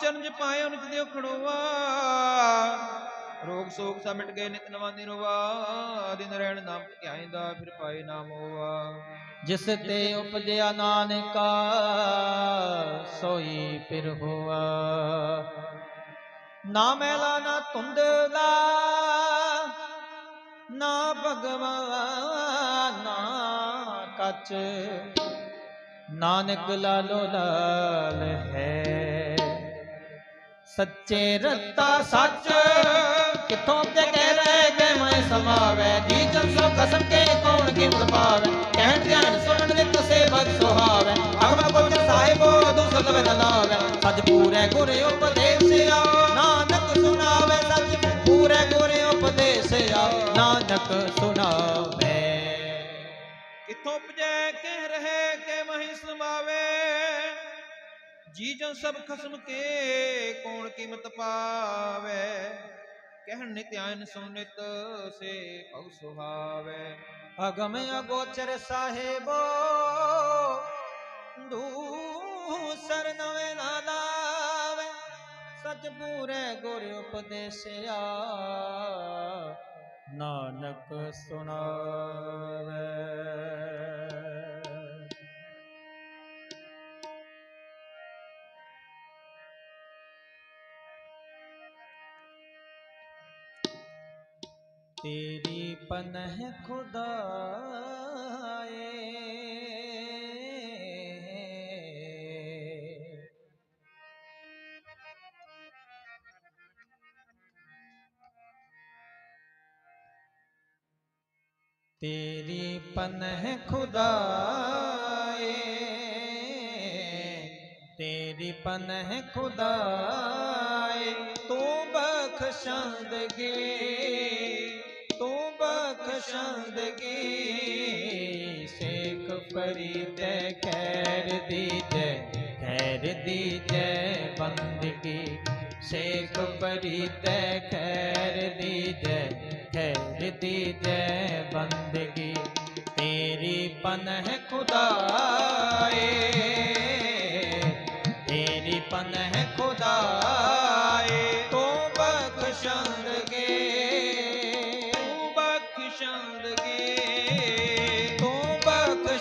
ਚਰਨਜ ਜਪਾਏ ਉਨਿਤ ਦਿਓ ਖੜੋਆ। ਰੋਗ ਸੋਗ ਸਭ ਮਿਟ ਗਏ, ਨਿਤ ਨਵਾਂ ਨਿਰਵਾ ਦਿਨ ਰਹਿਣ ਨਾਮ ਧਿਆਇਂਦਾ, ਫਿਰ ਪਾਏ ਨਾਮ ਹੋਆ ਜਿਸ ਤੇ ਉਪਜਿਆ ਨਾਨਕਾ, ਸੋਈ ਫਿਰ ਹੋਆ। ਨਾ ਮੈਲਾ, ਨਾ ਧੁੰਦਲਾ, ਨਾ ਭਗਵਾਨ, ਨਾ ਕੱਚ। ਨਾਨਕ ਲਾਲੋ ਲਾਲ ਹੈ ਸੱਚੇ ਰਤਾ ਸੱਚ, ਕਿਥੋਂ ਤੇ ਕਹਿ ਰਹੇ ਕਿ ਮੈਂ ਸਮਾਵੈ? ਜੀ ਜਨ ਸੋ ਖਸਮ ਕੇ ਕੌਣ ਕਿਮਤ ਪਾਵੈ ਕਹਿਣ ਧਿਆਨ ਸੁਣਨ ਨਿਤ ਸੇਵਕ ਸੁਹਾਵੈ। ਅਗਮ ਗੋਚਰ ਸਾਹਿਬੋ ਦੁਸਤ ਵੇ ਨਾਵੈ। ਸੱਚ ਪੂਰੇ ਗੁਰ ਉਪਦੇਸਿਆ ਨਾਨਕ ਸੁਣਾਵੇ ਸੱਚ। ਪੂਰੇ ਗੁਰ ਉਪਦੇਸਿਆ ਨਾਨਕ ਸੁਣਾਵੇ। ਕਿਥੋਂ ਉਪਜੈ ਕਹਿ ਰਹੇ ਜੀ ਜਨ ਸਭ ਖਸਮ ਕੇ ਕੌਣ ਕੀਮਤ ਪਾਵੇ ਕਹਿਣ ਨਿਤ ਆਇਨ ਸੁਨਿਤ ਸੇ ਭਉ ਸੁਹਾਵੇ ਅਗਮ ਅਗੋਚਰ ਸਾਹਿਬੋ ਦੂਸਰ ਨਵੇਂ ਨਾ ਲਾਵੇ ਸਚ ਪੂਰੇ ਗੁਰ ਉਪਦੇਸਿਆ ਨਾਨਕ ਸੁਣਾਵੇ तेरी पनह खुदाए। तेरी पनह खुदाए। तेरी पनह खुदाए। तू बख्शंदगी तू बख्शंदगी शेख फरीद खैर दी खैर दी जय बंदगी शेख फरीद खैर दी खैर दी जय बंदगी तेरी पनह खुदाए, तेरी पनह खुदाए तो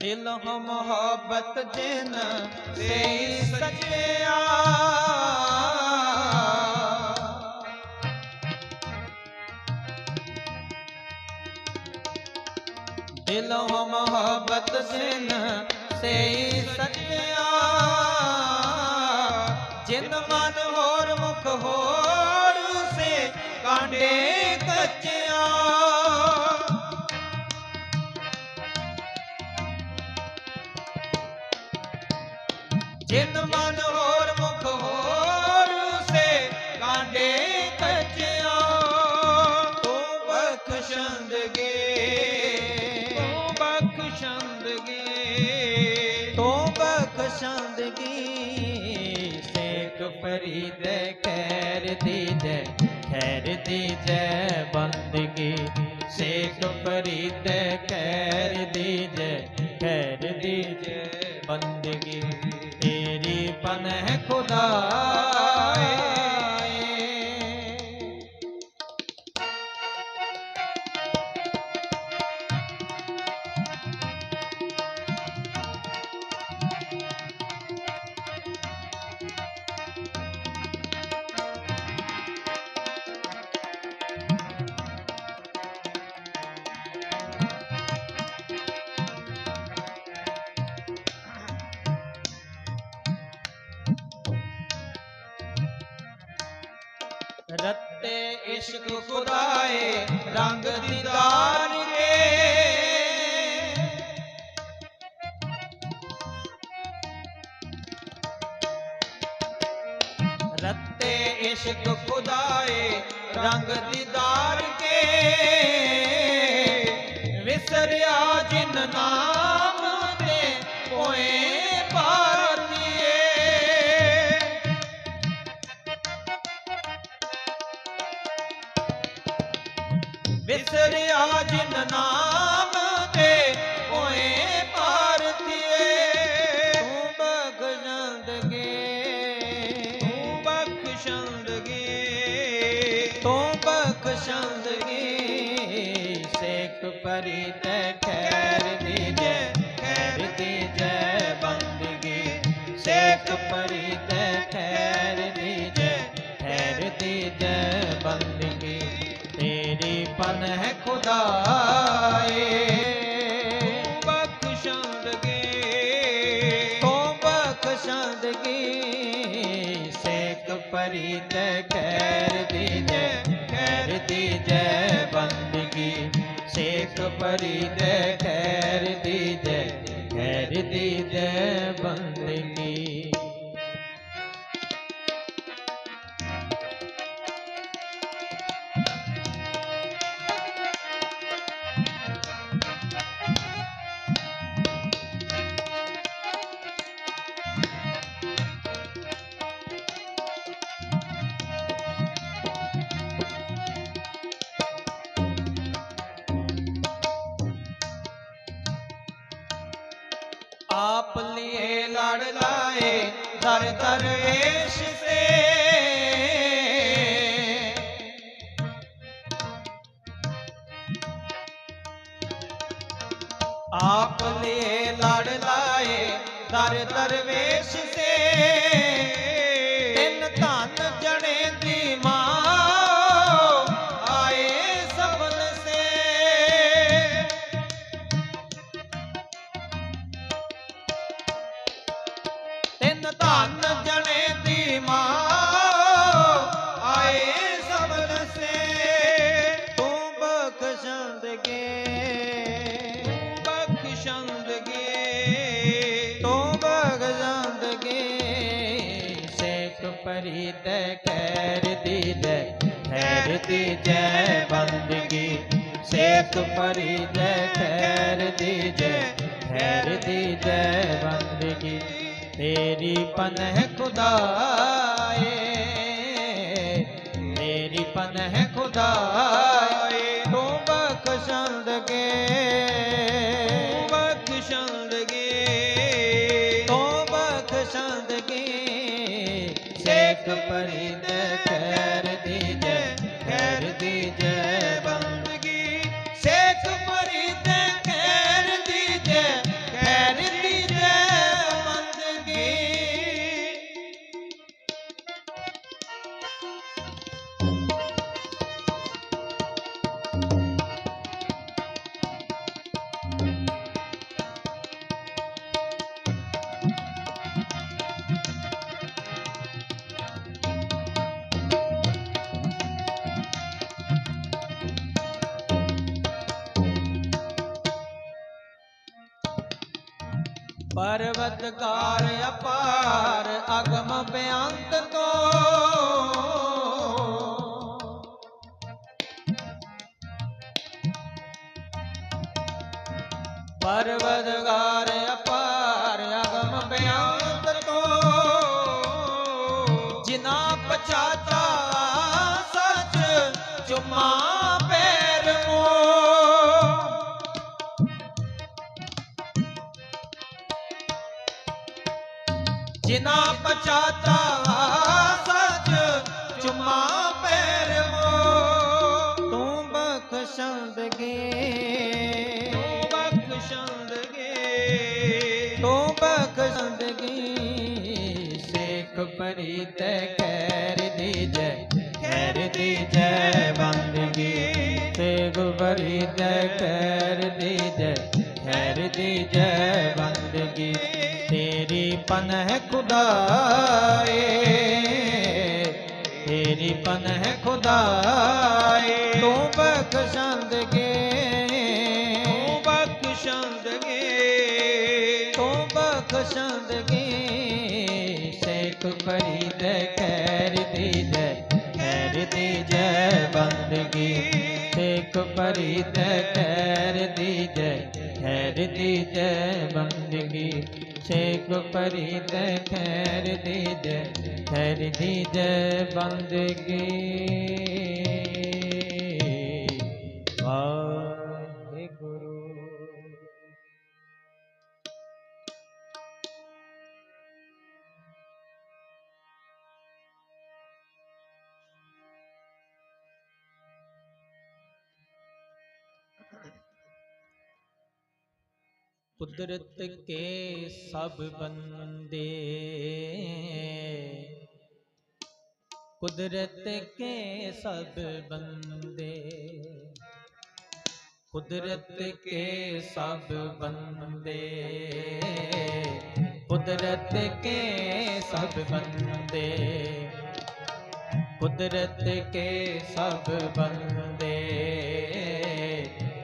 ਦਿਲ ਹੋ ਮੁਹੱਬਤ ਜਿਨ ਸੇ ਸੱਚਿਆ। ਦਿਲ ਹੋ ਮੁਹੱਬਤ ਜਿਨ ਸੇ ਸੱਚਿਆ। ਜਿਨ ਮਨ ਹੋਰ ਮੁਖ ਹੋਰ ਸੇ ਕਾਂਡੇ ਕੱਚਿਆ दीजे, खैर दीजे खैर दीजे, बंदगी। शेख फरीद, खैर दीजे खैर दीजे, बंदगी। तेरी पन है खुदा रत्ते इश्क खुदाए रंग दीदार के। विसरिया जिन नाम विघ्न परित खैर दीजय खैर दीजय बंदगी। शेख परित खैर दीजय खैर दीजय बंदगी। तेरी पन है खुदाए परित खैर दीजय खैर दीजय बंदगी। शेख परी दे खैर दी दे खैर दी दे बंदी दरवेश से। आप ले लड़ लाए दर दरवेश से। सुपरी जय खैर दी जय खैर दी जय बंदगी। तेरी पन है खुदाए तेरी पन है खुदाए तू बख्शंद गे बख्शंद गे तू बख्शंद गे शेख परी जय खैर दी जय खैर दी जय बंद पर्वतकार अपार अगम बेअंत को तो। पर्वतकार अपार अगम बेअंत को तो। जिना पचाता प्रीत कर दीजे कर दीजे बंदगी से गुबरीत कर दीजे कर दीजे बंदगी तेरी पन खुदाए तेरी पन खुदाए। तू बख्शंद गे तू बख्शंद तू बख्शंद गे। तू फरीद कर दीज दी दीज बंदगी। शेख फरीद कर दीज दी दीज बंदगी। शेख फरीद कर दीज दी दीज बंदगी। कुदरत के सब बंदे। कुदरत के सब बंदे। कुदरत के सब बंदे। कुदरत के सब बंदे। कुदरत के सब बंदे।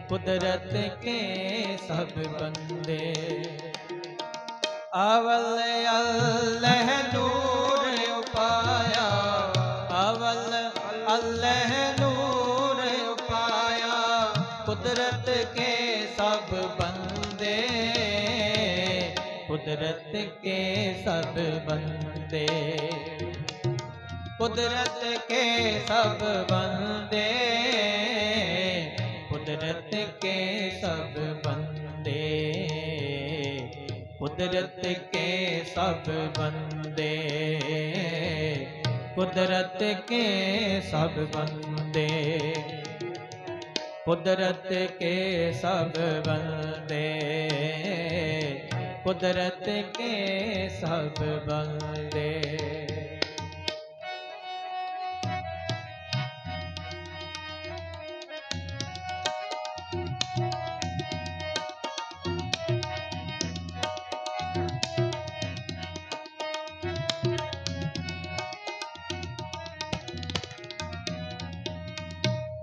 कुदरत के सब बंदे अवल अल्लाह नूर उपाया अवल अल्लाह नूर उपाया कुदरत के सब बंदे कुदरत के सब बंदे कुदरत के सब बंदे कुदरत के सब बंदे, कुदरत के सब बंदे, कुदरत के सब बंदे, कुदरत के सब बंदे, कुदरत के सब बंदे।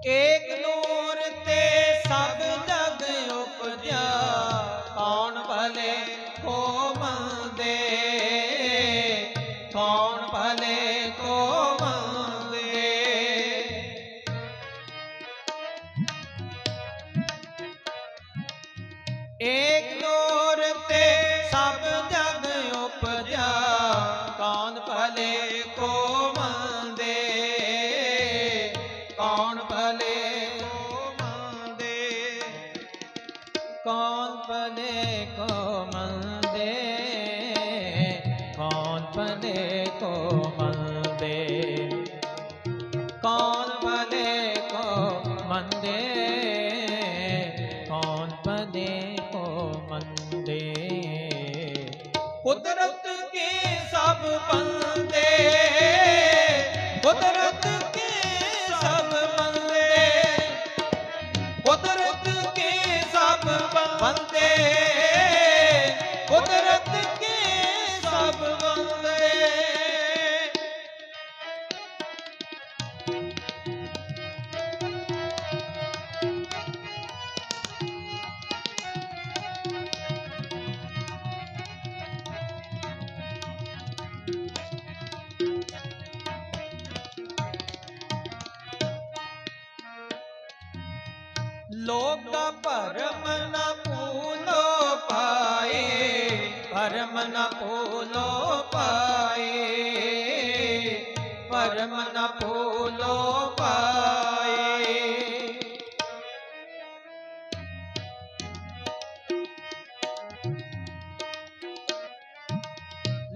que बने को मंदिर कौन बने को मंदिर कौन बने को मंदिर कुदरत के सब बंदे लोक परम न भूलो पाए, परम न भूलो पाए, परम न भूलो पाए।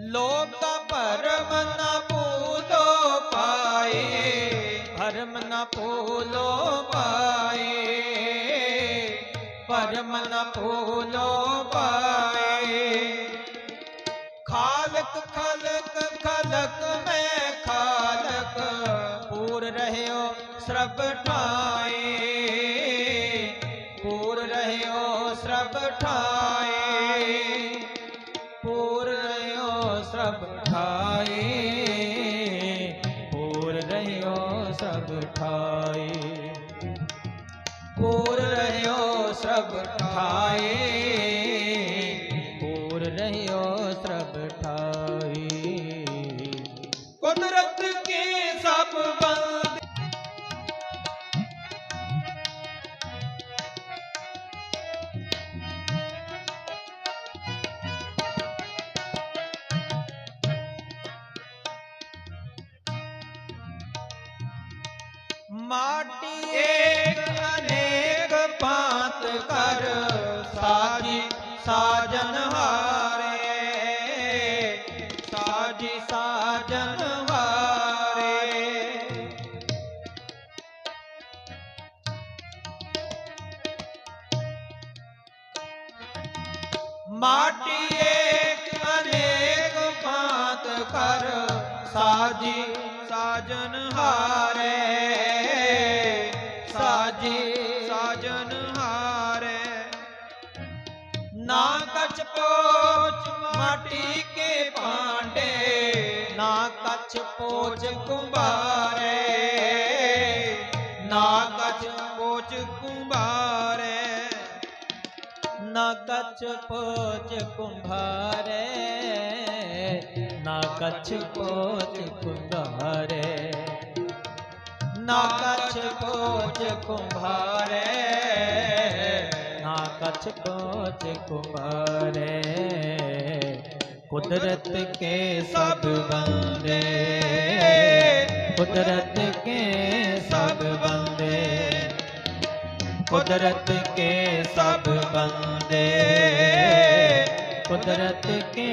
लोक परम न भूलो पाए, परम न भूलो पाए। ਭਰਮ ਨ ਭੂਲੋ ਪਾਏ। ਖਾਲਕ ਖਲਕ सब माटी एक, अनेक पात कर। साजी, साजन हारे। साजी, साजन हारे। ना कछ पोच, माटी के पांडे। ना कछ पोच कुंभारे। कछ पोच कुंभारे, ना कछ पोच कुंभारे ना कछ पोच कुंभारे, ना कछ पोच कुंभारे। कुदरत के सब बंदे, कुदरत के सब बंदे। कुदरत के सब बंदे कुदरत के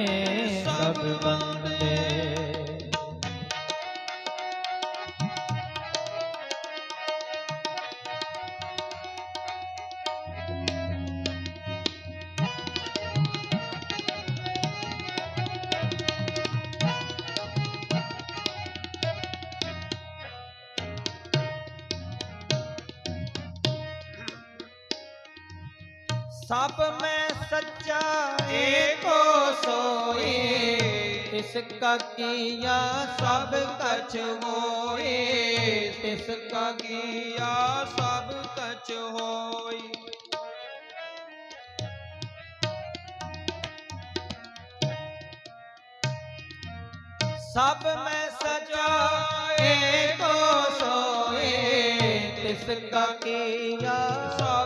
ਸਭ ਮੈਂ ਸੱਚਾ ਏਕੋ ਸੋਏ। ਤਿਸ ਕਾ ਕੀਆ ਸਭ ਕਛ ਹੋਏ। ਤਿਸ ਕਾ ਕੀਆ ਸਭ ਕਛ ਹੋਏ। ਸਭ ਮੈਂ ਸੱਚਾ ਏਕੋ ਸੋਏ। ਤਿਸ ਕਾ ਕੀਆ ਸਭ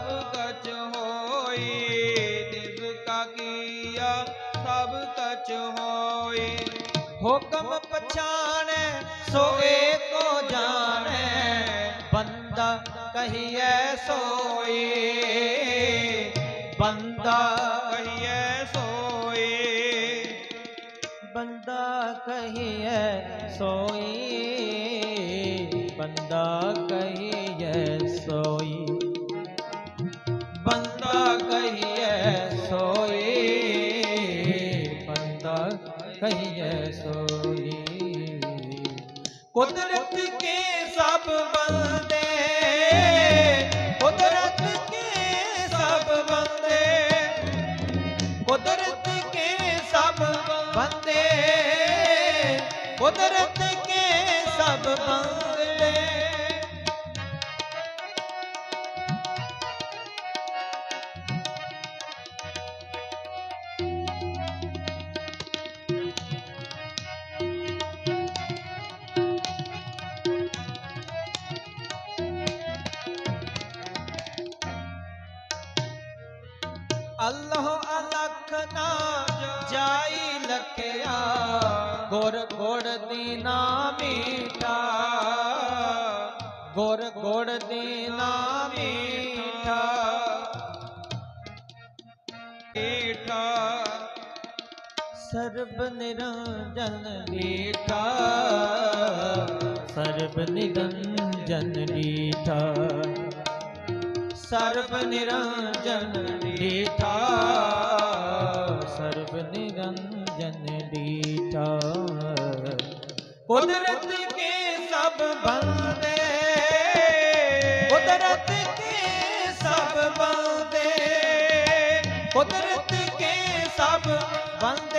ਸਭ ਕਚ ਹੋਏ। ਹੁਕਮ ਪਛਾਣੈ, ਸੋ ਏਕੋ ਜਾਣੈ, ਬੰਦਾ ਕਹੀਐ ਸੋਏ। ਬੰਦਾ ਕਹੀਐ ਸੋਏ। ਬੰਦਾ ਕਹੀਐ ਸੋਏ। ਬੰਦਾ ਕਹੀ गुर गुड़ दीना मीठा ਏਠਾ सर्ब निरंजन मीठा सर्ब निरंजन मीठा सर्ब निरंजन मीठा सर्ब निरंजन मीठा। कुदरत के सब बंदे कुदरत के सब बंदे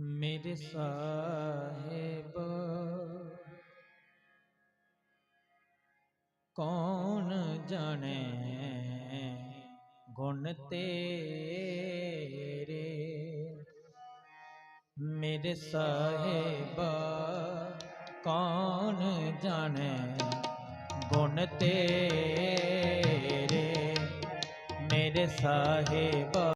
ਮੇਰੇ ਸਾਹਿਬ ਕੌਣ ਜਾਣੇ ਗੁਣ ਤੇਰੇ? ਮੇਰੇ ਸਾਹਿਬ ਕੌਣ ਜਾਣੇ ਗੁਣ ਤੇਰੇ? ਮੇਰੇ ਸਾਹਿਬਾ